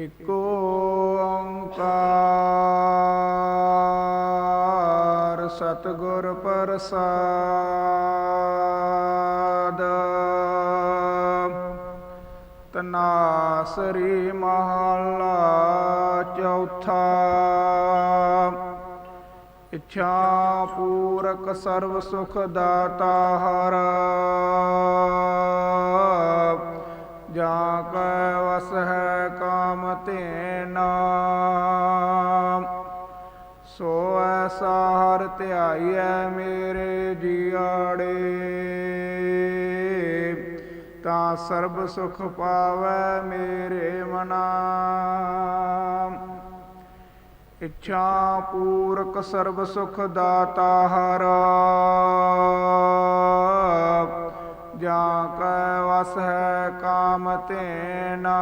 ਏਕ ਓੰਕਾਰ ਸਤਿਗੁਰ ਪ੍ਰਸਾਦ। ਤਨਾਸਰੀ ਮਹਲਾ ਚੌਥਾ। ਇੱਛਾ ਪੂਰਕ ਸਰਬ ਸੁਖ ਦਾਤਾ ਹਰ। ਜਾਂ ਕੈ ਵਸ ਹੈ ਕਾਮ ਤੇਨਾ ਸੋ ਐਸਾ ਹਰ ਧਿਆਈਐ ਮੇਰੇ ਜੀਆੜੇ। ਤਾਂ ਸਰਬ ਸੁਖ ਪਾਵੈ ਮੇਰੇ ਮਨਾ। ਇੱਛਾ ਪੂਰਕ ਸਰਬ ਸੁਖ ਦਾਤਾ ਹਰ। ਜਾਂ ਕੈ ਵਸ ਹੈ ਕਾਮ ਤੇਨਾ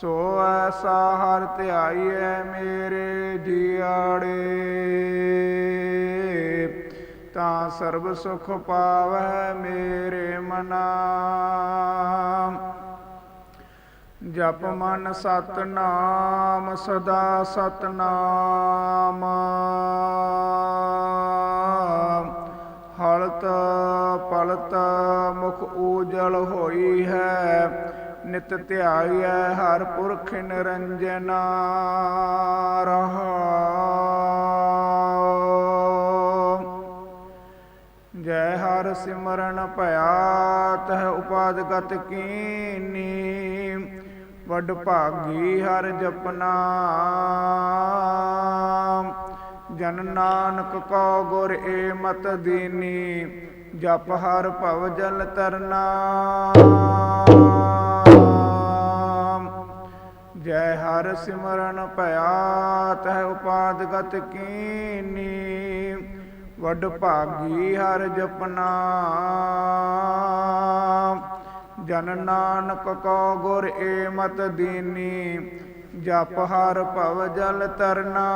ਸੋ ਐਸਾ ਹਰ ਧਿਆਈਐ ਮੇਰੇ ਜੀਆੜੇ ਤਾਂ ਸਰਬ ਸੁਖ ਪਾਵੈ ਮੇਰੇ ਮਨਾ। ਜਪ ਮਨ ਸਤਨਾਮ, ਸਦਾ ਸਤਨਾਮ। ਪਲਤ ਮੁਖ ਊਜਲ ਹੋਈ ਹੈ, ਨਿਤ ਧਿਆਈਐ ਹਰ ਪੁਰਖ ਨਿਰੰਜਨਾ ਜੈ ਹਰ ਸਿਮਰਨ ਭਇਆ, ਤਹ ਉਪਾਦਗਤ ਕੀਨੀ, ਵੱਡ ਭਾਗੀ ਹਰ ਜਪਨਾ। ਜਨ ਨਾਨਕ ਕੋ ਗੁਰ ਏ ਮਤ ਦੀਨੀ ਜਪ ਹਰ ਭਵ ਜਲ ਤਰਨਾ। ਜੈ ਹਰ ਸਿਮਰਨ ਭਇਆ, ਤਹ ਉਪਾਦਗਤ ਕੀਨੀ। ਵਡ ਭਾਗੀ ਹਰ ਜਪਨਾ। ਜਨ ਨਾਨਕ ਕੋ ਗੁਰ ਏ ਮਤ ਦੀਨੀ, ਜਪ ਹਰ ਭਵ ਜਲ ਤਰਨਾ।